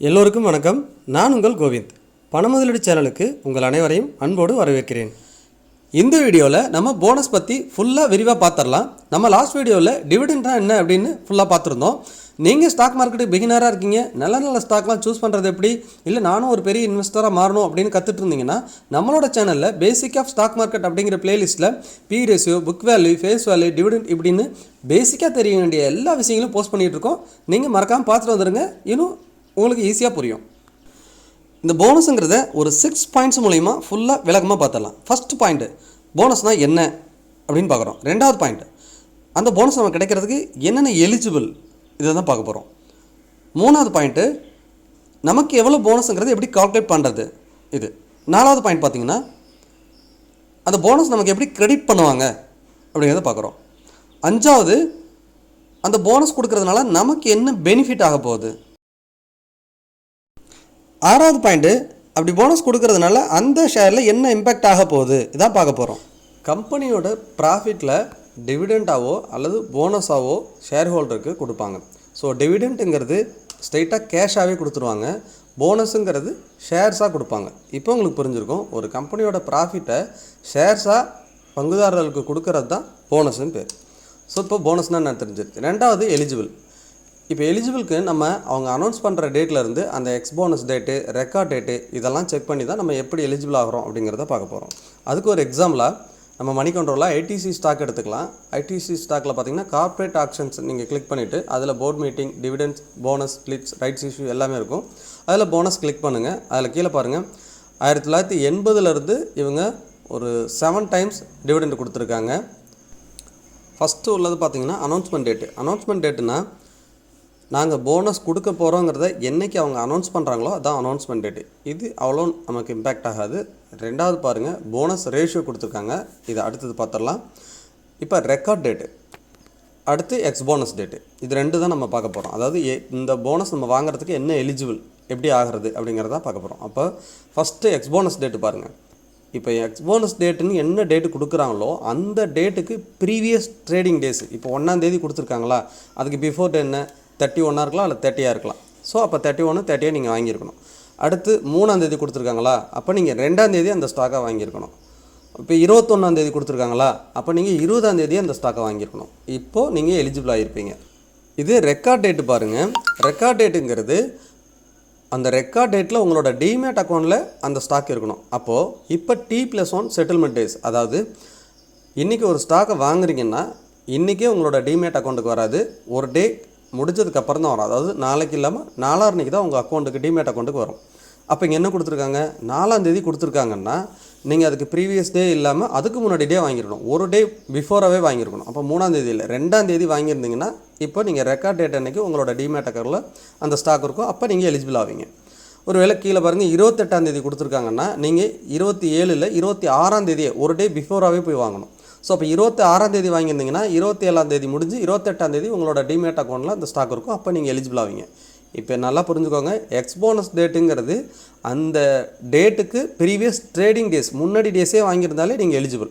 எல்லோருக்கும் வணக்கம். நான் உங்கள் கோவிந்த். பண முதலீடு சேனலுக்கு உங்கள் அனைவரையும் அன்போடு வரவேற்கிறேன். இந்த வீடியோவில் நம்ம போனஸ் பற்றி ஃபுல்லாக விரிவாக பார்த்துடலாம் நம்ம லாஸ்ட் வீடியோவில் டிவிடெண்ட்னா என்ன அப்படின்னு ஃபுல்லாக பார்த்துருந்தோம் நீங்கள் ஸ்டாக் மார்க்கெட்டு பிகினராக இருக்கீங்க. நல்ல நல்ல ஸ்டாக்லாம் சூஸ் பண்ணுறது எப்படி? இல்லை நானும் ஒரு பெரிய இன்வெஸ்டராக மாறணும் அப்படின்னு கற்றுட்டு இருந்தீங்கன்னா நம்மளோட சேனலில் பேசிக் ஆஃப் ஸ்டாக் மார்க்கெட் அப்படிங்கிற பிளேலிஸ்ட்டில் P ratio book value face value dividend இப்படின்னு பேசிக்காக தெரிய வேண்டிய எல்லா விஷயங்களும் போஸ்ட் பண்ணிகிட்டு இருக்கோம் நீங்கள் மறக்காமல் பார்த்துட்டு வந்துடுங்க இன்னும் உங்களுக்கு ஈஸியாக புரியும். இந்த போனஸுங்கிறத ஒரு சிக்ஸ் பாயிண்ட்ஸ் மூலிமா ஃபுல்லாக விளக்கமாக பார்த்துடலாம். ஃபஸ்ட் பாயிண்ட்டு போனஸ்னால் என்ன அப்படின்னு பார்க்குறோம். ரெண்டாவது பாயிண்ட் அந்த போனஸ் நமக்கு கிடைக்கிறதுக்கு என்னென்ன எலிஜிபிள் இதை தான் பார்க்க போகிறோம் மூணாவது பாயிண்ட்டு நமக்கு எவ்வளோ போனஸுங்கிறது எப்படி கால்குலேட் பண்ணுறது இது. நாலாவது பாயிண்ட் பார்த்தீங்கன்னா அந்த போனஸ் நமக்கு எப்படி கிரெடிட் பண்ணுவாங்க? அப்படிங்கிறத பார்க்குறோம். அஞ்சாவது அந்த போனஸ் கொடுக்கறதுனால நமக்கு என்ன பெனிஃபிட் ஆக போகுது? ஆறாவது பாயிண்ட்டு அப்படி போனஸ் கொடுக்கறதுனால அந்த ஷேரில் என்ன இம்பேக்ட் ஆக போகுது? இதான் பார்க்க போகிறோம் கம்பெனியோட ப்ராஃபிட்டில் டிவிடெண்டாவோ அல்லது போனஸாவோ ஷேர் ஹோல்டருக்கு கொடுப்பாங்க. ஸோ டிவிடெண்ட்டுங்கிறது ஸ்ட்ரைட்டாக கேஷாகவே கொடுத்துருவாங்க. போனஸுங்கிறது ஷேர்ஸாக கொடுப்பாங்க. இப்போ உங்களுக்கு புரிஞ்சிருக்கும் ஒரு கம்பெனியோட ப்ராஃபிட்டை ஷேர்ஸாக பங்குதாரர்களுக்கு கொடுக்கறது தான் போனஸுன்னு பேர். ஸோ இப்போ போனஸ்னால் என்ன தெரிஞ்சிருச்சு ரெண்டாவது எலிஜிபிள் இப்போ எலிஜிபிளுக்கு நம்ம அவங்க அனௌன்ஸ் பண்ணுற டேட்லேருந்து அந்த ex bonus date record date இதெல்லாம் செக் பண்ணி தான் நம்ம எப்படி எலிஜிபிள் ஆகிறோம் அப்படிங்கிறத பார்க்க போகிறோம் அதுக்கு ஒரு எக்ஸாம்பிளாக நம்ம மணி கண்ட்ரோலாக ஐடிசி ஸ்டாக் எடுத்துக்கலாம். ஐடிசி ஸ்டாக்கில் பார்த்தீங்கன்னா கார்ப்பரேட் ஆக்ஷன்ஸ் நீங்கள் கிளிக் பண்ணிவிட்டு அதில் board meeting dividends bonus splits rights issue எல்லாமே இருக்கும். அதில் போனஸ் கிளிக் பண்ணுங்கள் அதில் கீழே பாருங்கள் ஆயிரத்தி தொள்ளாயிரத்தி எண்பதுலேருந்து இவங்க ஒரு செவன் டைம்ஸ் டிவிடெண்ட் கொடுத்துருக்காங்க. ஃபஸ்ட்டு உள்ளது பார்த்தீங்கன்னா அனௌன்ஸ்மெண்ட் டேட்டு அனௌன்ஸ்மெண்ட் டேட்டுனா நாங்கள் போனஸ் கொடுக்க போகிறோங்கிறத என்றைக்கு அவங்க அனௌன்ஸ் பண்ணுறாங்களோ அதான் அனௌன்ஸ்மெண்ட் டேட்டு இது அவ்வளோ நமக்கு இம்பேக்ட் ஆகாது. ரெண்டாவது பாருங்கள் போனஸ் ரேஷியோ கொடுத்துருக்காங்க. இது அடுத்தது பார்த்துடலாம். இப்போ ரெக்கார்ட் டேட்டு அடுத்து எக்ஸ் போனஸ் டேட்டு இது ரெண்டு தான் நம்ம பார்க்க போகிறோம் அதாவது இந்த போனஸ் நம்ம வாங்குறதுக்கு என்ன எலிஜிபிள் எப்படி ஆகிறது அப்படிங்கிறத பார்க்க போகிறோம் அப்போ ஃபஸ்ட்டு எக்ஸ் போனஸ் டேட்டு பாருங்கள் இப்போ எக்ஸ் போனஸ் டேட்டுன்னு என்ன டேட்டு கொடுக்குறாங்களோ அந்த டேட்டுக்கு ப்ரீவியஸ் ட்ரேடிங் டேஸ் இப்போ ஒன்றாந்தேதி கொடுத்துருக்காங்களா? அதுக்கு பிஃபோர் என்ன? தேர்ட்டி ஒன்னாக இருக்கலாம் இல்லை தேர்ட்டியாக இருக்கலாம். ஸோ அப்போ தேர்ட்டி ஒன்று தேர்ட்டியாக நீங்கள் வாங்கியிருக்கணும். அடுத்து மூணாந்தேதி கொடுத்துருக்காங்களா? அப்போ நீங்கள் ரெண்டாந்தேதி அந்த ஸ்டாக்கை வாங்கியிருக்கணும். இப்போ இருபத்தொன்னாந்தேதி கொடுத்துருக்காங்களா? அப்போ நீங்கள் இருபதாந்தேதி அந்த ஸ்டாக்கை வாங்கியிருக்கணும். இப்போது நீங்கள் எலிஜிபிள் ஆகிருப்பீங்க இது ரெக்கார்ட் டேட்டு பாருங்கள் ரெக்கார்ட் டேட்டுங்கிறது அந்த ரெக்கார்ட் டேட்டில் உங்களோட டிமேட் அக்கௌண்ட்டில் அந்த ஸ்டாக் இருக்கணும். அப்போது இப்போ T plus one settlement days அதாவது இன்றைக்கி ஒரு ஸ்டாக்கை வாங்குறீங்கன்னா இன்றைக்கே உங்களோட டிமேட் அக்கௌண்ட்டுக்கு வராது. ஒரு டே முடிஞ்சதுக்கப்புறம் தான் வரும். அதாவது நாளைக்கு இல்லாமல் நாலாறுனைக்கு தான் உங்கள் அக்கௌண்ட்டுக்கு டிமேட் அக்கௌண்ட்டுக்கு வரும். அப்போ இங்கே என்ன கொடுத்துருக்காங்க? நாலாந்தேதி கொடுத்துருக்காங்கன்னா நீங்கள் அதுக்கு ப்ரீவியஸ் டே இல்லாமல் அதுக்கு முன்னாடி டே வாங்கிருக்கணும். ஒரு டே பிஃபோராகவே வாங்கியிருக்கணும் அப்போ மூணாந்தேதி இல்லை ரெண்டாந்தேதி வாங்கியிருந்தீங்கன்னா இப்போ நீங்கள் ரெக்கார்ட் டேட் அன்னைக்கு உங்களோட டிமேட் அக்கௌண்ட்டில் அந்த ஸ்டாக் இருக்கும். அப்போ நீங்கள் எலிஜிபிள் ஆவீங்க. ஒரு வேளை கீழே பாருங்கள் இருபத்தெட்டாந்தேதி கொடுத்துருக்காங்கன்னா நீங்கள் இருபத்தி ஏழில் இருபத்தி ஆறாந்தேதியே ஒரு டே பிஃபோராகவே போய் வாங்கணும். ஸோ அப்போ இருபத்தி ஆறாம் தேதி வாங்கியிருந்தீங்கன்னா இருபத்தி ஏழாம் தேதி முடிஞ்சு இருபத்தெட்டாம் தேதி உங்களோட டிமேட் அக்கௌண்ட்டில் அந்த ஸ்டாக் இருக்கும். அப்போ நீங்கள் எலிஜிபிள் ஆவீங்க. இப்போ நல்லா புரிஞ்சுக்கோங்க. எக்ஸ்போனஸ் டேட்டுங்கிறது அந்த டேட்டுக்கு ப்ரீவியஸ் ட்ரேடிங் டேஸ் முன்னாடி டேஸே வாங்கியிருந்தாலே நீங்கள் எலிஜிபிள்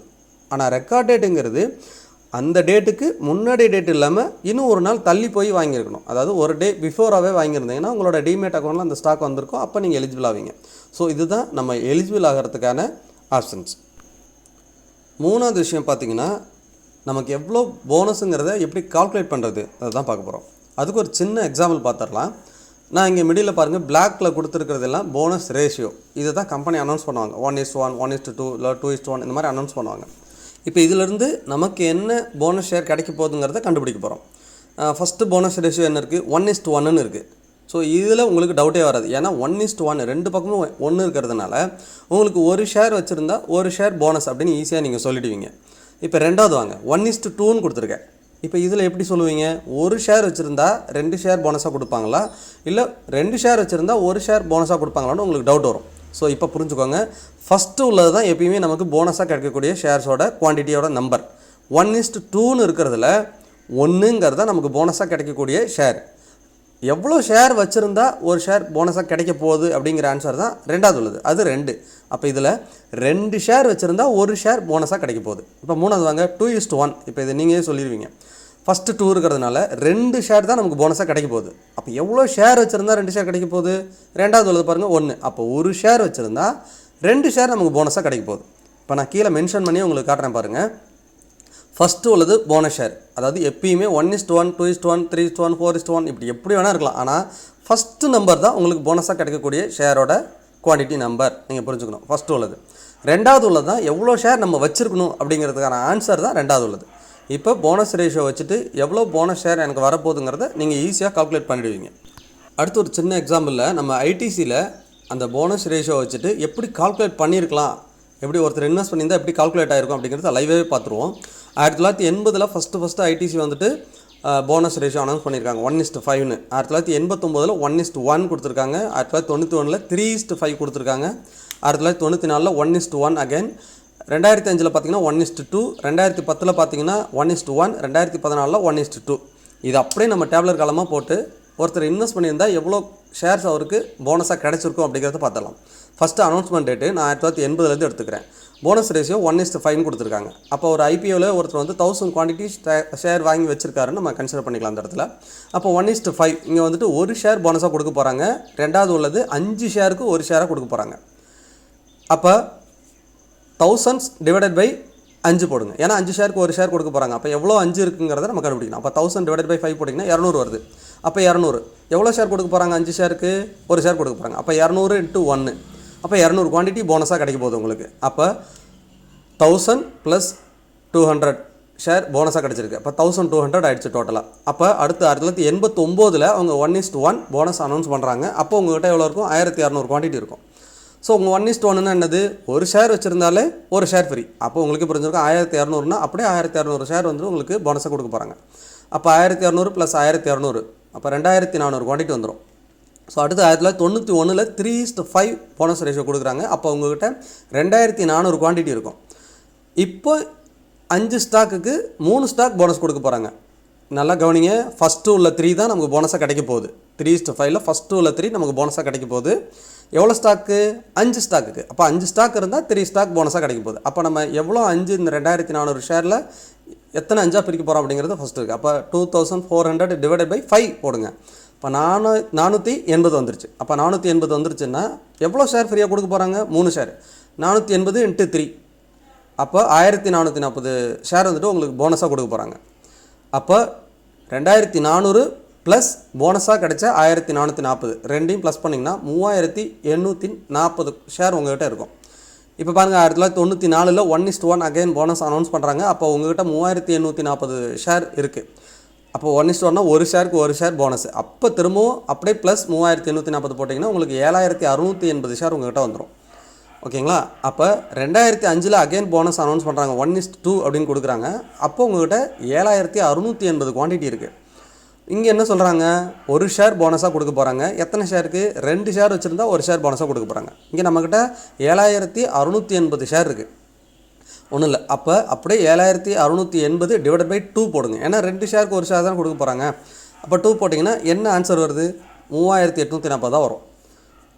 ஆனால் ரெக்கார்ட் டேட்டுங்கிறது அந்த டேட்டுக்கு முன்னாடி டேட் இல்லாமல் இன்னும் ஒரு நாள் தள்ளி போய் வாங்கியிருக்கணும். அதாவது ஒரு டே பிஃபோராகவே வாங்கியிருந்தீங்கன்னா உங்களோட டிமேட் அக்கௌண்ட்டில் அந்த ஸ்டாக் வந்திருக்கும். அப்போ நீங்கள் எலிஜிபிள் ஆவீங்க. ஸோ இதுதான் நம்ம எலிஜிபிள் ஆகிறதுக்கான ஆப்ஷன்ஸ் மூணாவது விஷயம் பார்த்தீங்கன்னா நமக்கு எவ்வளோ போனஸுங்கிறத எப்படி கால்குலேட் பண்ணுறது அதை தான் பார்க்க போகிறோம் அதுக்கு ஒரு சின்ன எக்ஸாம்பிள் பார்த்துடலாம். நான் இங்கே மிடியில் பாருங்கள் பிளாக்ல கொடுத்துருக்கிறதெல்லாம் போனஸ் ரேஷியோ இதை தான் கம்பெனி அனௌன்ஸ் பண்ணுவாங்க. One is one one is to two இல்லை டூ இஸ்ட் ஒன் இந்த மாதிரி அனௌன்ஸ் பண்ணுவாங்க. இப்போ இதிலிருந்து நமக்கு என்ன போனஸ் ஷேர் கிடைக்க போகுதுங்கிறத கண்டுபிடிக்க போகிறோம் ஃபஸ்ட்டு போனஸ் ரேஷியோ என்ன இருக்குது ஒன் இஸ்ட் ஒன்னு இருக்குது ஸோ இதில் உங்களுக்கு டவுட்டே வராது. ஏன்னா ஒன் இஸ்ட் ஒன் ரெண்டு பக்கமும் ஒன்று இருக்கிறதுனால உங்களுக்கு ஒரு ஷேர் வச்சுருந்தா ஒரு ஷேர் போனஸ் அப்படின்னு ஈஸியாக நீங்கள் சொல்லிடுவீங்க. இப்போ ரெண்டாவது வாங்க. ஒன் இஸ்ட் டூன்னு கொடுத்துருக்கேன். இப்போ இதில் எப்படி சொல்லுவீங்க? ஒரு ஷேர் வச்சுருந்தா ரெண்டு ஷேர் போனஸாக கொடுப்பாங்களா? இல்லை ரெண்டு ஷேர் வச்சுருந்தா ஒரு ஷேர் போனஸாக கொடுப்பாங்களான்னு உங்களுக்கு டவுட் வரும். ஸோ இப்போ புரிஞ்சுக்கோங்க. ஃபஸ்ட்டு உள்ளது தான் எப்பயுமே நமக்கு போனஸாக கிடைக்கக்கூடிய ஷேர்ஸோட குவான்டிட்டியோட நம்பர் ஒன் இஸ்ட் டூன்னு இருக்கிறதுல ஒன்றுங்கிறது தான் நமக்கு போனஸாக கிடைக்கக்கூடிய ஷேர் எவ்வளோ ஷேர் வச்சுருந்தா ஒரு ஷேர் போனஸாக கிடைக்க போகுது அப்படிங்கிற ஆன்சர் தான் ரெண்டாவது உள்ளது. அது ரெண்டு. அப்போ இதில் ரெண்டு ஷேர் வச்சுருந்தா ஒரு ஷேர் போனஸாக கிடைக்க போகுது. இப்போ மூணாவது வாங்க டூ இஸ்ட் ஒன் இப்போ இதை நீங்களே சொல்லிடுவீங்க. ஃபஸ்ட்டு டூ இருக்கிறதுனால ரெண்டு ஷேர் தான் நமக்கு போனஸாக கிடைக்க போகுது. அப்போ எவ்வளோ ஷேர் வச்சுருந்தா ரெண்டு ஷேர் கிடைக்க போகுது? ரெண்டாவது உள்ளது பாருங்கள் ஒன்று அப்போ ஒரு ஷேர் வச்சுருந்தா ரெண்டு ஷேர் நமக்கு போனஸாக கிடைக்க போகுது. இப்போ நான் கீழே மென்ஷன் பண்ணி உங்களுக்கு காட்டுறேன் பாருங்கள் ஃபஸ்ட்டு உள்ளது போனஸ் ஷேர் அதாவது எப்பயுமே one is to one two is to one three is to one four is to one இப்படி எப்படி வேணால் இருக்கலாம். ஆனால் ஃபஸ்ட்டு நம்பர் தான் உங்களுக்கு போனஸாக கிடைக்கக்கூடிய ஷேரோட குவான்டிட்டி நம்பர் நீங்கள் புரிஞ்சுக்கணும். ஃபஸ்ட்டு உள்ளது. ரெண்டாவது உள்ளது தான் எவ்வளோ ஷேர் நம்ம வச்சுருக்கணும் அப்படிங்கிறதுக்கான ஆன்சர் தான் ரெண்டாவது உள்ளது. இப்போ போனஸ் ரேஷியோ வச்சுட்டு எவ்வளோ போனஸ் ஷேர் எனக்கு வரப்போகுதுங்கிறத நீங்கள் ஈஸியாக கால்குலேட் பண்ணிடுவீங்க. அடுத்து ஒரு சின்ன எக்ஸாம்பிளில் நம்ம ஐடிசியில் அந்த போனஸ் ரேஷியோ வச்சுட்டு எப்படி கால்குலேட் பண்ணியிருக்கலாம்? எப்படி ஒருத்தர் இன்வெஸ்ட் பண்ணியிருந்தால் எப்படி கால்குலேட் ஆகிருக்கும் அப்படிங்கிறத லைவே பார்த்துருவோம். ஆயிரத்தி தொள்ளாயிரத்தி எண்பதில் ஃபஸ்ட்டு ஃபஸ்ட்டு ஐடிசி வந்துட்டு போனஸ் ரேஷியோ அனௌன்ஸ் பண்ணியிருக்காங்க. ஒன் இஸ்ட் ஃபைவ்னு ஆயிரத்தி தொள்ளாயிரத்தி எண்பத்தொம்போதில் ஒன் இஸ்ட் ஒன் கொடுத்துருக்காங்க. ஆயிரத்தி தொள்ளாயிரத்தி தொண்ணூற்றி ஒன்றில் த்ரீ இஸ்ட் ஃபைவ் கொடுத்துருக்காங்க. ஆயிரத்தி தொள்ளாயிரத்தி தொண்ணூற்றி நாலில் ஒன் இஸ்ட் ஒன் அகைன் ரெண்டாயிரத்தி அஞ்சில் பார்த்தீங்கன்னா ஒன் இஸ்ட் டூ ரெண்டாயிரத்தி பத்தில் பார்த்தீங்கன்னா ஒன் இஸ்ட் ஒன் ரெண்டாயிரத்தி பதினாலில் ஒன் இஸ்ட் டூ இது அப்படியே நம்ம டேப்லர் காலமாக போட்டு ஒருத்தர் இன்வெஸ்ட் பண்ணியிருந்தால் எவ்வளோ ஷேர்ஸ் அவருக்கு போனஸாக கிடைச்சிருக்கும் அப்படிங்கிறத பார்த்துடலாம். ஃபஸ்ட்டு அனௌன்ஸ்மெண்ட் டேட்டு நான் ஆயிரத்தி தொள்ளாயிரத்தி எண்பதுலேருந்து எடுத்துக்கிறேன். Bonus ratio one is to five கொடுத்துருக்காங்க. அப்போ ஒரு ஐபிஓவில் ஒருத்தர் வந்து தௌசண்ட் குவான்டிட்டி ஷேர் வாங்கி வச்சிருக்காருன்னு நம்ம கன்சிடர் பண்ணிக்கலாம் அந்த இடத்துல. அப்போ ஒன் இஸ்ட் ஃபைவ் இங்கே வந்துட்டு ஒரு ஷேர் போனஸாக கொடுக்க போகிறாங்க ரெண்டாவது உள்ளது அஞ்சு ஷேருக்கு ஒரு ஷேராக கொடுக்க போகிறாங்க அப்போ தௌசண்ட்ஸ் டிவைடட் பை அஞ்சு போடுங்க. ஏன்னா அஞ்சு ஷேருக்கு ஒரு ஷேர் கொடுக்க போகிறாங்க அப்போ எவ்வளோ அஞ்சு இருக்குங்கிறத நம்ம கண்டுபிடிக்கணும் அப்போ தௌசண்ட் டிவைட் பை ஃபைவ் போட்டிங்கன்னா இரநூறு வருது. அப்போ இரநூறு. எவ்வளோ ஷேர் கொடுக்க போகிறாங்க அஞ்சு ஷேருக்கு ஒரு ஷேர் கொடுக்க போகிறாங்க அப்போ இரநூறு இன்ட்டு ஒன்று அப்போ இரநூறு குவான்டிட்டி போனஸாக கிடைக்க போகுது உங்களுக்கு. அப்போ thousand plus two hundred share போனஸாக கிடச்சிருக்கு. அப்போ தௌசண்ட் டூ ஹண்ட்ரட் ஆயிடுச்சு டோட்டலாக அப்போ அடுத்து ஆயிரத்தி தொள்ளாயிரத்தி எண்பத்தொம்போதில் அவங்க one is to one bonus announce பண்ணுறாங்க அப்போ உங்கள்கிட்ட எவ்வளோ இருக்கும்? ஆயிரத்தி இரநூறு குவான்டிட்டி இருக்கும். ஸோ உங்கள் ஒன் இஸ்ட் ஒன்றுனா என்னது? ஒரு ஷேர் வச்சுருந்தாலே ஒரு ஷேர் ஃப்ரீ அப்போ உங்களுக்கு புரிஞ்சிருக்கும். ஆயிரத்தி இரநூறுனா அப்படியே ஆயிரத்தி இரநூறு ஷேர் வந்து உங்களுக்கு போனஸாக கொடுக்க போகிறாங்க அப்போ ஆயிரத்தி இரநூறு ப்ளஸ் ஆயிரத்தி இரநூறு. அப்போ ரெண்டாயிரத்தி நானூறு குவான்டிட்டி வந்துடும் ஸோ அடுத்து ஆயிரத்தி தொள்ளாயிரத்தி தொண்ணூற்றி ஒன்றில் three is to five bonus ratio கொடுக்குறாங்க. அப்போ உங்ககிட்ட ரெண்டாயிரத்தி நானூறு குவான்டிட்டி இருக்கும். இப்போ அஞ்சு ஸ்டாக்குக்கு மூணு ஸ்டாக் போனஸ் கொடுக்க போகிறாங்க நல்லா கவனிங்க ஃபஸ்ட்டு உள்ள த்ரீ தான் நமக்கு போனஸாக கிடைக்க போகுது. த்ரீ இஸ்ட் ஃபைவ்ல ஃபஸ்ட்டு உள்ள த்ரீ நமக்கு போனஸாக கிடைக்க போகுது. எவ்வளோ ஸ்டாக்கு அஞ்சு ஸ்டாக்குக்கு அப்போ அஞ்சு ஸ்டாக் இருந்தால் த்ரீ ஸ்டாக் போனஸாக கிடைக்க போகுது. அப்போ நம்ம எவ்வளோ அஞ்சு இந்த ரெண்டாயிரத்தி நானூறு ஷேரில் எத்தனை அஞ்சாக பிரிக்க போகிறோம் அப்படிங்கிறது ஃபஸ்ட்டு இருக்குது அப்போ two thousand four hundred divided by five போடுங்க. இப்போ நானூ நானூற்றி எண்பது வந்துருச்சு. அப்போ நானூற்றி எண்பது வந்துருச்சுன்னா எவ்வளோ ஷேர் ஃப்ரீயாக கொடுக்க போகிறாங்க மூணு ஷேர் நானூற்றி எண்பது இன்ட்டு த்ரீ அப்போ ஆயிரத்தி நானூற்றி நாற்பது ஷேர் வந்துட்டு உங்களுக்கு போனஸாக கொடுக்க போகிறாங்க அப்போ ரெண்டாயிரத்தி நானூறு ப்ளஸ் போனஸாக கிடைச்ச ஆயிரத்தி நானூற்றி நாற்பது ரெண்டையும் ப்ளஸ் பண்ணிங்கன்னா மூவாயிரத்தி எண்ணூற்றி நாற்பது ஷேர் உங்கள்கிட்ட இருக்கும். இப்போ பாருங்கள் ஆயிரத்தி தொள்ளாயிரத்தி தொண்ணூற்றி நாலில் one is to one again bonus announce பண்ணுறாங்க அப்போ உங்கள்கிட்ட மூவாயிரத்தி எண்ணூற்றி நாற்பது ஷேர் இருக்குது அப்போ ஒன் இஸ்ட் ஒன்னா ஒரு ஷேருக்கு ஒரு ஷேர் போனஸ் அப்போ திரும்பவும் அப்படியே ப்ளஸ் மூவாயிரத்தி எண்ணூற்றி நாற்பது போட்டிங்கன்னா உங்களுக்கு ஏழாயிரத்தி அறுநூற்றி எண்பது ஷேர் உங்கள்கிட்ட வந்துடும் ஓகேங்களா? அப்போ ரெண்டாயிரத்தி அஞ்சில் அகைன் போனஸ் அனௌன்ஸ் பண்ணுறாங்க ஒன் இஸ்ட் டூ அப்படின்னு கொடுக்குறாங்க. அப்போ உங்கள்கிட்ட ஏழாயிரத்தி அறுநூற்றி எண்பது குவான்டிட்டி இருக்குது இங்கே என்ன சொல்கிறாங்க ஒரு ஷேர் போனஸாக கொடுக்க போகிறாங்க எத்தனை ஷேருக்கு ரெண்டு ஷேர் வச்சுருந்தா ஒரு ஷேர் போனஸாக கொடுக்க போகிறாங்க இங்கே நம்மக்கிட்ட ஏழாயிரத்தி அறுநூற்றி எண்பது ஷேர் இருக்குது ஒன்றும் இல்லை அப்போ அப்படியே ஏழாயிரத்தி அறுநூற்றி எண்பது டிவைட் பை டூ போடுங்க. ஏன்னா ரெண்டு ஷேருக்கு ஒரு ஷேர் தான் கொடுக்க போகிறாங்க அப்போ டூ போட்டிங்கன்னா என்ன ஆன்சர் வருது? மூவாயிரத்தி எட்நூற்றி நாற்பது தான் வரும்.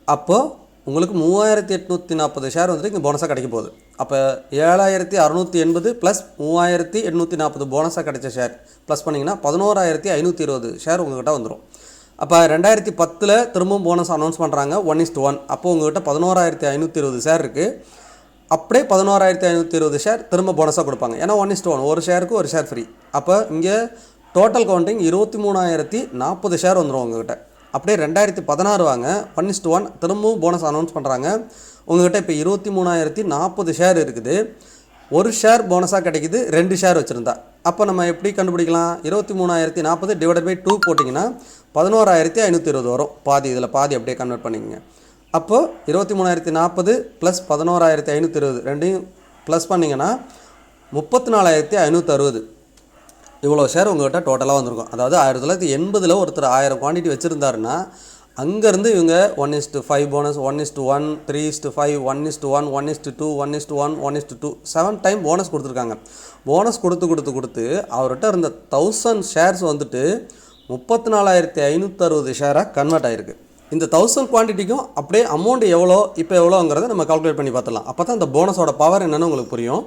அப்போது உங்களுக்கு மூவாயிரத்தி எட்நூற்றி நாற்பது ஷேர் வந்துட்டு இங்கே போனஸாக கிடைக்க போகுது. அப்போ ஏழாயிரத்தி அறுநூற்றி எண்பது ப்ளஸ் மூவாயிரத்தி எட்நூற்றி நாற்பது போனஸாக கிடைச்ச ஷேர் ப்ளஸ் பண்ணிங்கன்னா பதினோராயிரத்தி ஐநூற்றி இருபது ஷேர் உங்கள்கிட்ட வந்துடும் அப்போ ரெண்டாயிரத்தி பத்தில் திரும்பவும் போனஸ் அனௌன்ஸ் பண்ணுறாங்க ஒன் இஸ்ட் ஒன் அப்போ உங்கள்கிட்ட பதினோராயிரத்தி ஐநூற்றி இருபது ஷேர் இருக்குது அப்படியே பதினோராயிரத்தி ஐநூற்றி இருபது ஷேர் திரும்ப போனஸாக கொடுப்பாங்க. ஏன்னா ஒன் இஸ்ட் ஒன் ஒரு ஷேருக்கு ஒரு ஷேர் ஃப்ரீ அப்போ இங்கே டோட்டல் கவுண்டிங் இருபத்தி மூணாயிரத்தி நாற்பது ஷேர் வந்துடும் உங்ககிட்ட. அப்படியே ரெண்டாயிரத்தி பதினாறு வாங்க. ஒன் இஸ்ட் ஒன் திரும்பவும் போனஸ் அனௌன்ஸ் பண்ணுறாங்க உங்ககிட்ட இப்போ இருபத்தி மூணாயிரத்தி நாற்பது ஷேர் இருக்குது. ஒரு ஷேர் போனஸாக கிடைக்குது. ரெண்டு ஷேர் வச்சுருந்தா. அப்போ நம்ம எப்படி கண்டுபிடிக்கலாம்? இருபத்தி மூணாயிரத்தி நாற்பது டிவைடட் பை டூ போட்டிங்கன்னா பதினோராயிரத்தி ஐநூற்றி இருபது வரும். பாதி இதில் பாதி அப்படியே கன்வெர்ட் பண்ணிக்கங்க. அப்போது இருபத்தி மூணாயிரத்தி நாற்பது ப்ளஸ் பதினோராயிரத்தி ஐநூற்றி இருபது ரெண்டையும் ப்ளஸ் பண்ணிங்கன்னா முப்பத்தி நாலாயிரத்தி ஐநூற்றி அறுபது. இவ்வளோ ஷேர் உங்கள்கிட்ட டோட்டலாக வந்திருக்கும். அதாவது ஆயிரத்தி தொள்ளாயிரத்தி எண்பதில் ஒருத்தர் ஆயிரம் குவான்டிட்டி வச்சுருந்தாருன்னா அங்கேருந்து இவங்க one is to five bonus one is to one three is to five one is to one one is to two one is to one one is to two seven time bonus கொடுத்துருக்காங்க. Bonus கொடுத்து கொடுத்து கொடுத்து அவர்கிட்ட இருந்த thousand shares வந்துட்டு முப்பத்தி நாலாயிரத்தி ஐநூற்றறுபது ஷேராக convert ஆகிருக்கு இந்த தௌசண்ட் குவான்டிட்டிக்கும் அப்படியே அமௌண்ட் எவ்வளோ இப்போ எவ்வளோங்கிறத நம்ம கால்குலேட் பண்ணி பார்த்துலாம் அப்போ தான் இந்த போனஸோட பவர் என்னன்னு உங்களுக்கு புரியும்.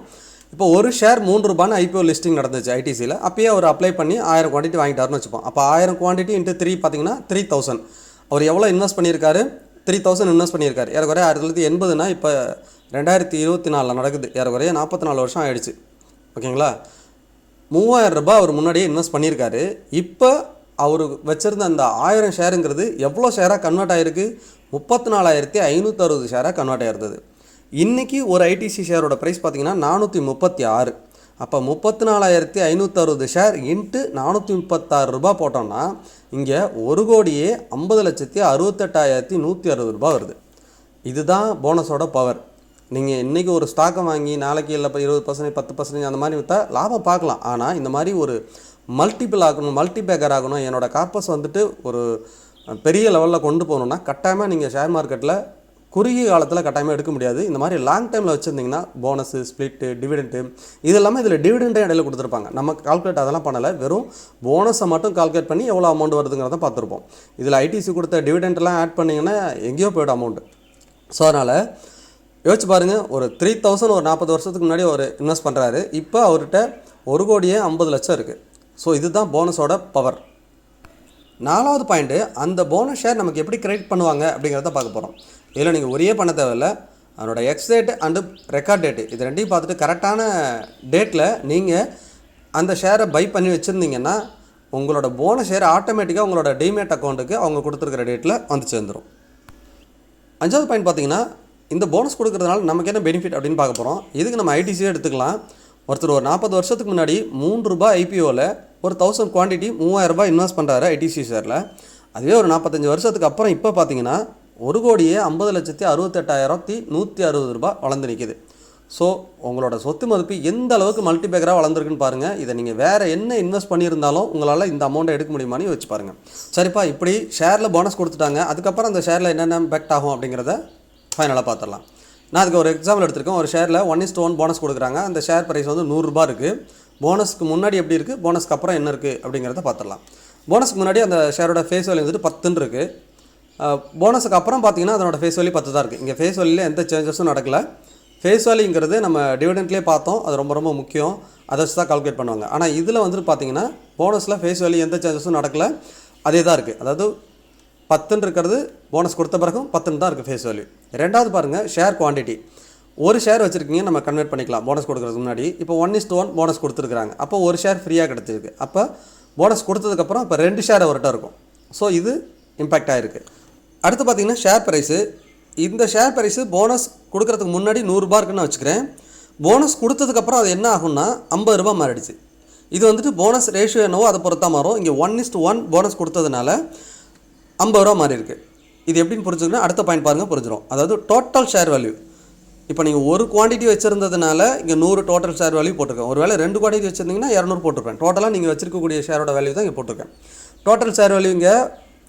இப்போ ஒரு ஷேர் மூன்று ரூபான்னு ஐபிஓ லிஸ்டிங் நடந்துச்சு ஐடிசியில் அப்பயே அவர் அப்ளை பண்ணி ஆயிரம் குவான்டிட்டி வாங்கிட்டாருன்னு வச்சுப்போம். அப்போ ஆயிரம் குவான்டிட்டி இன்ட்டு த்ரீ பார்த்தீங்கன்னா த்ரீ தௌசண்ட் அவர் எவ்வளோ இன்வெஸ்ட் பண்ணியிருக்காரு? த்ரீ தௌசண்ட் இன்வெஸ்ட் பண்ணியிருக்காரு. ஏறக்குறைய ஆயிரத்தி தொள்ளாயிரத்தி எண்பதுனா இப்போ ரெண்டாயிரத்தி இருபத்தி நாலில் நடக்குது. ஏறக்குறைய நாற்பத்தி நாலு வருஷம் ஆயிடுச்சு. ஓகேங்களா? மூவாயிரம் ரூபாய் அவர் முன்னாடியே இன்வெஸ்ட் பண்ணியிருக்காரு. இப்போ அவர் வச்சுருந்த அந்த ஆயிரம் ஷேருங்கிறது எவ்வளோ ஷேராக கன்வெர்ட் ஆகிருக்கு முப்பத்தி நாலாயிரத்தி ஐநூற்றறுபது ஷேராக கன்வெர்ட் ஆகிருந்தது இன்றைக்கி ஒரு ஐடிசி ஷேரோட ப்ரைஸ் பார்த்திங்கன்னா நானூற்றி முப்பத்தி ஆறு. அப்போ முப்பத்தி நாலாயிரத்தி ஐநூற்றறுபது ஷேர் இன்ட்டு நானூற்றி முப்பத்தாறு ரூபாய் போட்டோம்னா இங்கே ஒரு கோடியே ஐம்பது லட்சத்தி அறுபத்தெட்டாயிரத்தி நூற்றி அறுபது ரூபாய் வருது. இதுதான் போனஸோட பவர் நீங்கள் இன்றைக்கி ஒரு ஸ்டாக்கை வாங்கி நாளைக்கு இல்லை இப்போ இருபது பர்சன்டேஜ் பத்து பர்சன்டேஜ் அந்த மாதிரி விற்றா லாபம் பார்க்கலாம். ஆனால் இந்த மாதிரி ஒரு மல்டிபிள் ஆகணும் மல்டிபேக்கர் ஆகணும். என்னோடய கார்பஸ் வந்துட்டு ஒரு பெரிய லெவலில் கொண்டு போகணுன்னா கட்டாயமாக நீங்கள் ஷேர் மார்க்கெட்டில் குறுகிய காலத்தில் கட்டாயமாக எடுக்க முடியாது. இந்த மாதிரி லாங் டைமில் வச்சுருந்தீங்கன்னா போனஸு ஸ்ப்ளிட்டு டிவிடெண்ட்டு இது எல்லாமே இதில் டிவிடெண்ட்டே இடையில கொடுத்துருப்பாங்க. நம்ம கால்குலேட் அதெல்லாம் பண்ணலை. வெறும் போனஸை மட்டும் கால்குலேட் பண்ணி எவ்வளோ அமௌண்ட் வருதுங்கிறத பார்த்துருப்போம். இதில் ஐடிசி கொடுத்த டிவிடெண்ட்லாம் ஆட் பண்ணிங்கன்னா எங்கேயோ போய்டும் அமௌண்ட் ஸோ அதனால் யோசிச்சு பாருங்கள் ஒரு த்ரீ தௌசண்ட் ஒரு நாற்பது வருஷத்துக்கு முன்னாடி ஒரு இன்வெஸ்ட் பண்ணுறாரு இப்போ அவர்கிட்ட ஒரு கோடியே ஐம்பது லட்சம் இருக்குது ஸோ இதுதான் போனஸோட பவர் நாலாவது பாயிண்ட்டு அந்த போனஸ் ஷேர் நமக்கு எப்படி கிரெடிட் பண்ணுவாங்க அப்படிங்கிறத பார்க்க போகிறோம் இதில் நீங்கள் ஒரே பண்ண தேவையில்ல. அதனோட ex date and record date இது ரெண்டையும் பார்த்துட்டு கரெக்டான டேட்டில் நீங்கள் அந்த ஷேரை பை பண்ணி வச்சுருந்தீங்கன்னா உங்களோட போனஸ் ஷேர் ஆட்டோமேட்டிக்காக உங்களோட டிமேட் அக்கௌண்ட்டுக்கு அவங்க கொடுத்துருக்குற டேட்டில் வந்து சேர்ந்துடும் அஞ்சாவது பாயிண்ட் பார்த்தீங்கன்னா இந்த போனஸ் கொடுக்குறதுனால நமக்கு என்ன பெனிஃபிட் அப்படின்னு பார்க்க போகிறோம் இதுக்கு நம்ம ஐடிசியே எடுத்துக்கலாம். ஒருத்தர் ஒரு நாற்பது வருஷத்துக்கு முன்னாடி மூன்று ரூபாய் ஐபிஓவில் ஒரு தௌசண்ட் குவான்டிட்டி மூவாயிரரூபா இன்வெஸ்ட் பண்ணுறாரு ஐடிசி ஷேரில் அதுவே ஒரு நாற்பத்தஞ்சு வருஷத்துக்கு அப்புறம் இப்போ பார்த்தீங்கன்னா ஒரு கோடியே ஐம்பது லட்சத்தி அறுபத்தெட்டாயிரத்தி நூற்றி அறுபது ரூபாய் வளர்ந்து நிற்கிது ஸோ உங்களோட சொத்து மதிப்பு எந்த அளவுக்கு மல்டிபேக்கராக வளர்ந்துருக்குன்னு பாருங்கள் இதை நீங்கள் வேறு என்ன இன்வெஸ்ட் பண்ணியிருந்தாலும் உங்களால் இந்த அமௌண்ட்டை எடுக்க முடியுமான்னு வச்சு பாருங்கள் சரிப்பா இப்படி ஷேரில் போனஸ் கொடுத்துட்டாங்க. அதுக்கப்புறம் அந்த ஷேரில் என்னென்ன இம்பேக்ட் ஆகும் அப்படிங்கிறத ஃபைனலாக பார்த்துடலாம் நான் அதுக்கு ஒரு எக்ஸாம்பிள் எடுத்திருக்கேன். ஒரு ஷேரில் ஒன் இஸ் ஒன் போனஸ் கொடுக்குறாங்க. அந்த ஷேர் ப்ரைஸ் வந்து நூறுரூபா இருக்குது போனஸ்க்கு முன்னாடி எப்படி இருக்குது போனஸ்க்கு அப்புறம் என்ன இருக்குது அப்படிங்கிறத பார்த்துடலாம். போனஸ்க்கு முன்னாடி அந்த ஷேரோட ஃபேஸ் வேல்யூ வந்துட்டு பத்துன்னு இருக்குது போனஸுக்கு அப்புறம் பார்த்தீங்கன்னா அதனோட ஃபேஸ் வேல்யூ பத்து தான் இருக்குது இங்கே ஃபேஸ் வேல்யூல எந்த சேஞ்சஸும் நடக்கல. ஃபேஸ் வேல்யூங்கிறது நம்ம டிவிடெண்ட்லேயே பார்த்தோம். அது ரொம்ப ரொம்ப முக்கியம். அதை வச்சு தான் கால்குலேட் பண்ணுவாங்க. ஆனால் இதில் வந்துட்டு பார்த்தீங்கன்னா போனஸில் ஃபேஸ் வேல்யூ எந்த சேஞ்சஸும் நடக்கல. அதே தான் இருக்குது அதாவது பத்துன்னு இருக்கிறது போனஸ் கொடுத்த பிறகும் பத்துன்னு தான் இருக்குது ஃபேஸ் வேல்யூ ரெண்டாவது பாருங்கள் ஷேர் குவான்டிட்டி ஒரு ஷேர் வச்சுருக்கீங்க நம்ம கன்வெர்ட் பண்ணிக்கலாம். போனஸ் கொடுக்குறதுக்கு முன்னாடி. இப்போ ஒன் இஸ் ஒன் போனஸ் கொடுத்துருக்குறாங்க. அப்போ ஒரு ஷேர் ஃப்ரீயாக கிடச்சிருக்கு. அப்போ போனஸ் கொடுத்ததுக்கப்புறம் இப்போ ரெண்டு ஷேர் அவர்கிட்ட இருக்கும். ஸோ இது இம்பேக்ட் ஆகிருக்கு அடுத்து பார்த்தீங்கன்னா ஷேர் ப்ரைஸு இந்த ஷேர் ப்ரைஸு போனஸ் கொடுக்கறதுக்கு முன்னாடி நூறுரூபா இருக்குன்னு வச்சுக்கிறேன். போனஸ் கொடுத்ததுக்கப்புறம் அது என்ன ஆகும்னா ஐம்பது ரூபா மாறிடுச்சு. இது வந்துட்டு போனஸ் ரேஷியோ என்னவோ அதை பொறுத்தா மாறும். இங்கே ஒன் இஸ்ட் ஒன் போனஸ் கொடுத்ததுனால ஐம்பது ரூபா மாறி இருக்குது இது எப்படின்னு புரிஞ்சுக்கணும்? அடுத்த பாயிண்ட் பாருங்கள் புரிஞ்சிடும் அதாவது டோட்டல் ஷேர் வேல்யூ இப்போ நீங்கள் ஒரு குவான்டிட்டி வச்சுருந்ததுனால இங்கே நூறு டோட்டல் ஷேர் வேல்யூ போட்டிருக்கேன். ஒருவேளை ரெண்டு குவான்டிட்டி வச்சுருந்தீங்கன்னா இரநூறு போட்டிருப்பேன். டோட்டலாக நீங்கள் வச்சிருக்கக்கூடிய ஷேரோட வேல்யூ தான் இங்கே போட்டிருக்கேன். டோட்டல் ஷேர் வேல்யூ இங்கே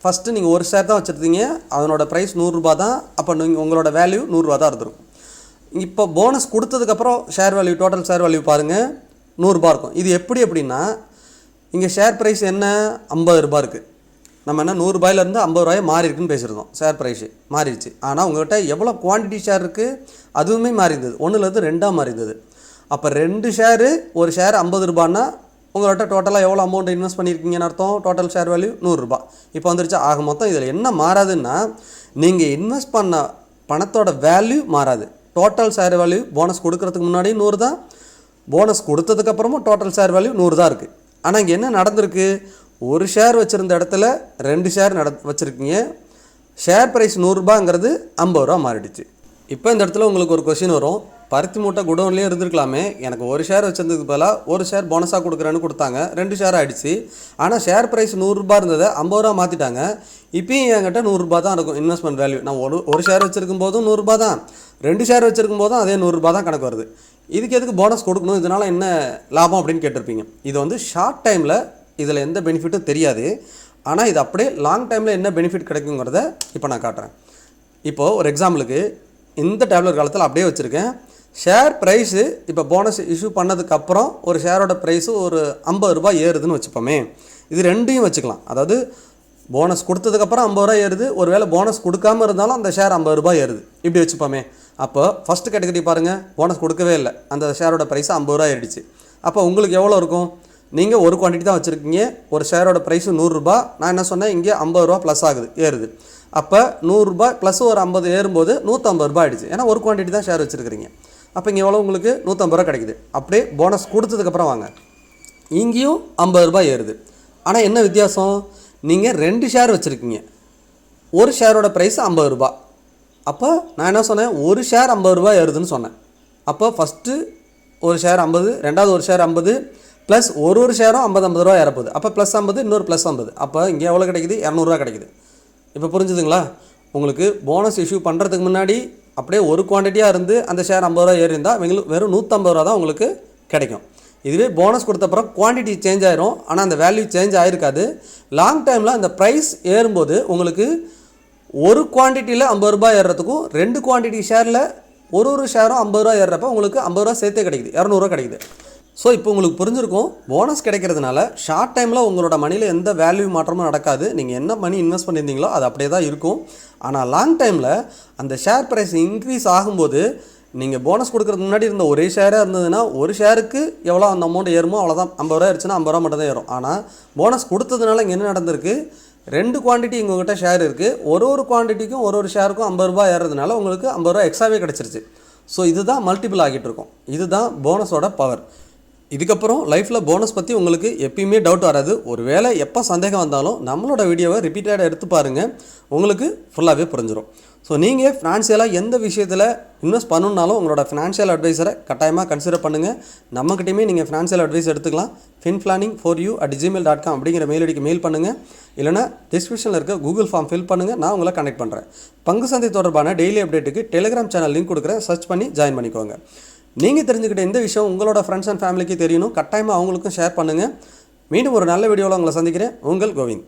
ஃபஸ்ட்டு நீங்கள் ஒரு ஷேர் தான் வச்சுருந்தீங்க. அதனோட ப்ரைஸ் நூறுரூபா தான். அப்போ நீங்கள் உங்களோட வேல்யூ நூறுரூவா தான் இருந்திருக்கும். இப்போ போனஸ் கொடுத்ததுக்கப்புறம் share value total share value பாருங்கள் நூறுரூபா இருக்கும். இது எப்படி அப்படின்னா இங்கே ஷேர் ப்ரைஸ் என்ன? ஐம்பது ரூபா இருக்குது நம்ம என்ன நூறுரூபாயிலேருந்து ஐம்பது ரூபாய் மாறி இருக்குன்னு பேசியிருந்தோம். ஷேர் ப்ரைஸு மாறிடுச்சு. ஆனால் உங்கள்கிட்ட எவ்வளோ குவான்டிட்டி ஷேர் இருக்குது அதுவுமே மாறி இருந்தது. ஒன்றுலேருந்து ரெண்டாக மாறி இருந்தது. அப்போ ரெண்டு ஷேரு ஒரு ஷேர் ஐம்பது ரூபான்னா உங்கள்கிட்ட டோட்டலாக எவ்வளோ அமௌண்ட் இன்வெஸ்ட் பண்ணியிருக்கீங்கன்னு அர்த்தம்? டோட்டல் ஷேர் வேல்யூ நூறுரூபா இப்போ வந்துருச்சு. ஆக மொத்தம் இதில் என்ன மாறாதுன்னா நீங்கள் இன்வெஸ்ட் பண்ண பணத்தோட வேல்யூ மாறாது. டோட்டல் ஷேர் வேல்யூ போனஸ் கொடுக்கறதுக்கு முன்னாடி நூறு தான். போனஸ் கொடுத்ததுக்கப்புறமும் டோட்டல் ஷேர் வேல்யூ நூறு தான் இருக்குது ஆனால் இங்கே என்ன நடந்திருக்கு? ஒரு ஷேர் வச்சுருந்த இடத்துல ரெண்டு ஷேர் நட வச்சுருக்கீங்க. ஷேர் ப்ரைஸ் நூறுரூபாங்கிறது ஐம்பது ரூபா மாறிடுச்சு. இப்போ இந்த இடத்துல உங்களுக்கு ஒரு கொஷின் வரும். பருத்தி மூட்டை குடோன்லேயே இருந்திருக்கலாமே. எனக்கு ஒரு ஷேர் வச்சிருந்ததுக்கு பதிலாக ஒரு ஷேர் போனஸாக கொடுக்குறேன்னு கொடுத்தாங்க. ரெண்டு ஷேர் ஆகிடுச்சு ஆனால் ஷேர் ப்ரைஸ் நூறுரூபா இருந்ததை ஐம்பது ரூபா மாற்றிட்டாங்க இப்பயும் என்கிட்ட நூறுரூபா தான் இருக்கும் இன்வெஸ்ட்மெண்ட் வேல்யூ நான் ஒரு ஒரு ஷேர் வச்சுருக்கும் போதும் நூறுரூபா தான். ரெண்டு ஷேர் வச்சுருக்கும் போதும் அதே நூறுரூபா தான் கணக்கு வருது. இதுக்கு எதுக்கு போனஸ் கொடுக்கணும்? இதனால் என்ன லாபம் அப்படின்னு கேட்டிருப்பீங்க. இது வந்து ஷார்ட் டைமில் இதில் எந்த பெனிஃபிட்டும் தெரியாது. ஆனால் இது அப்படியே லாங் டைமில் என்ன பெனிஃபிட் கிடைக்குங்கிறத இப்போ நான் காட்டுறேன். இப்போது ஒரு எக்ஸாம்பிளுக்கு இந்த டேப்லெட் காலத்தில் அப்படியே வச்சுருக்கேன். ஷேர் ப்ரைஸு இப்போ போனஸ் இஷ்யூ பண்ணதுக்கப்புறம் ஒரு ஷேரோட ப்ரைஸு ஒரு ஐம்பது ரூபாய் ஏறுதுன்னு வச்சுப்போமே. இது ரெண்டையும் வச்சுக்கலாம். அதாவது போனஸ் கொடுத்ததுக்கப்புறம் ஐம்பது ரூபாய் ஏறுது. ஒரு வேளை போனஸ் கொடுக்காம இருந்தாலும் அந்த ஷேர் ஐம்பது ரூபாய் ஏறுது. இப்படி வச்சுப்போமே. அப்போ ஃபஸ்ட்டு கேட்டகரி பாருங்கள் போனஸ் கொடுக்கவே இல்லை. அந்த ஷேரோட ப்ரைஸ் ஐம்பது ரூபா ஆயிடுச்சு அப்போ உங்களுக்கு எவ்வளோ இருக்கும்? நீங்கள் ஒரு குவான்டிட்டி தான் வச்சுருக்கீங்க. ஒரு ஷேரோட ப்ரைஸு நூறுரூபா. நான் என்ன சொன்னேன்? இங்கே ஐம்பது ரூபா ப்ளஸ் ஆகுது ஏறுது. அப்போ நூறுரூபா ப்ளஸ் ஒரு ஐம்பது ஏறும்போது நூற்றம்பது ரூபா ஆகிடுச்சு ஏன்னா ஒரு குவான்டிட்டி தான் ஷேர் வச்சுருக்கிறீங்க. அப்போ இங்கே எவ்வளோ உங்களுக்கு? நூற்றம்பது ரூபா கிடைக்குது. அப்படியே போனஸ் கொடுத்ததுக்கப்புறம் வாங்க. இங்கேயும் ஐம்பது ரூபா ஏறுது. ஆனால் என்ன வித்தியாசம்? நீங்கள் ரெண்டு ஷேர் வச்சுருக்கீங்க. ஒரு ஷேரோட ப்ரைஸ் ஐம்பது ரூபா. அப்போ நான் என்ன சொன்னேன்? ஒரு ஷேர் ஐம்பது ரூபாய் ஏறுதுன்னு சொன்னேன். அப்போ ஃபஸ்ட்டு ஒரு ஷேர் ஐம்பது ரெண்டாவது ஒரு ஷேர் ஐம்பது ப்ளஸ் ஒரு ஒரு ஷேரும் ஐம்பது ஐம்பது ரூபா இறப்புது அப்போ ப்ளஸ் ஐம்பது இன்னொரு ப்ளஸ் ஐம்பது. அப்போ இங்கே எவ்வளோ கிடைக்குது? இரநூறுவா கிடைக்குது. இப்போ புரிஞ்சுதுங்களா? உங்களுக்கு போனஸ் இஷ்யூ பண்ணுறதுக்கு முன்னாடி அப்படியே ஒரு குவான்டிட்டியாக இருந்து அந்த ஷேர் ஐம்பது ரூபா ஏறி இருந்தால் எங்களுக்கு வெறும் நூற்றம்பது ரூபா தான் உங்களுக்கு கிடைக்கும். இதுவே போனஸ் கொடுத்தப்பறம் குவான்டிட்டி சேஞ்ச் ஆயிரும். ஆனால் அந்த வேல்யூ சேஞ்ச் ஆகிருக்காது லாங் டைமில் அந்த ப்ரைஸ் ஏறும்போது உங்களுக்கு ஒரு குவான்டிட்டியில் ஐம்பது ரூபாய் ஏறுறதுக்கும் ரெண்டு குவான்டிட்டி ஷேரில் ஒரு ஒரு ஷேரும் ஐம்பது ரூபா ஏறுறப்ப உங்களுக்கு ஐம்பது ரூபா சேர்த்தே கிடைக்குது. இரநூறுவா கிடைக்குது. ஸோ இப்போ உங்களுக்கு புரிஞ்சிருக்கும் போனஸ் கிடைக்கிறதுனால ஷார்ட் டைமில் உங்களோட மணியில் எந்த வேல்யூ மாற்றமும் நடக்காது. நீங்கள் என்ன மணி இன்வெஸ்ட் பண்ணியிருந்தீங்களோ அது அப்படியே தான் இருக்கும். ஆனால் லாங் டைமில் அந்த ஷேர் ப்ரைஸ் இன்க்ரீஸ் ஆகும்போது நீங்கள் போனஸ் கொடுக்குறதுக்கு முன்னாடி இருந்த ஒரே ஷேராக இருந்ததுன்னா ஒரு ஷேருக்கு எவ்வளோ அந்த அமௌண்ட் ஏறுமோ அவ்வளோதான். ஐம்பது ரூபா இருந்துச்சுன்னா ஐம்பது ரூபா மட்டும் தான் ஏறும். ஆனால் போனஸ் கொடுத்ததுனால இங்கே என்ன நடந்திருக்கு? ரெண்டு குவான்டிட்டி உங்கள்கிட்ட ஷேர் இருக்குது ஒரு ஒரு குவான்டிட்டிக்கும் ஒரு ஒரு ஷேருக்கும் ஐம்பது ரூபா ஏறதுனால உங்களுக்கு ஐம்பது ரூபா எக்ஸ்ட்ராவே கிடச்சிருச்சு. ஸோ இதுதான் மல்டிபிள் ஆகிட்டு இருக்கும். இதுதான் போனஸோட பவர் இதுக்கப்புறம் லைஃப்பில் போனஸ் பற்றி உங்களுக்கு எப்பயுமே டவுட் வராது. ஒரு வேளை எப்போ சந்தேகம் வந்தாலும் நம்மளோட வீடியோவை ரிப்பீட்டடாக எடுத்து பாருங்கள் உங்களுக்கு ஃபுல்லாகவே புரிஞ்சிடும் ஸோ நீங்கள் ஃபினான்ஷியலாக எந்த விஷயத்தில் இன்வெஸ்ட் பண்ணணுன்னாலும் உங்களோட ஃபினான்ஷியல் அட்வைஸரை கட்டாயமாக கன்சிடர் பண்ணுங்கள் நம்மக்கிட்டையுமே நீங்கள் ஃபினான்ஷியல் அட்வைஸ் எடுத்துக்கலாம். Fin planning for you at Gmail dot com அப்படிங்கிற மெயில் ஐடிக்கு மெயில் பண்ணுங்கள் இல்லைனா டிஸ்கிரிப்ஷனில் இருக்க கூகுள் ஃபார்ம் ஃபில் பண்ணுங்கள் நான் உங்களை கனெக்ட் பண்ணுறேன் பங்கு சந்தை தொடர்பான டெய்லி அப்டேட்டுக்கு டெலிகிராம் சேனல் லிங்க் கொடுக்குறேன். சர்ச் பண்ணி ஜாயின் பண்ணிக்கோங்க. நீங்கள் தெரிஞ்சுக்கிட்ட இந்த விஷயம் உங்களோட ஃப்ரெண்ட்ஸ் அண்ட் ஃபேமிலிக்கு தெரியணும். கட்டாயமாக அவங்களுக்கும் ஷேர் பண்ணுங்கள் மீண்டும் ஒரு நல்ல வீடியோவில் உங்களை சந்திக்கிறேன். உங்கள் கோவிந்த்.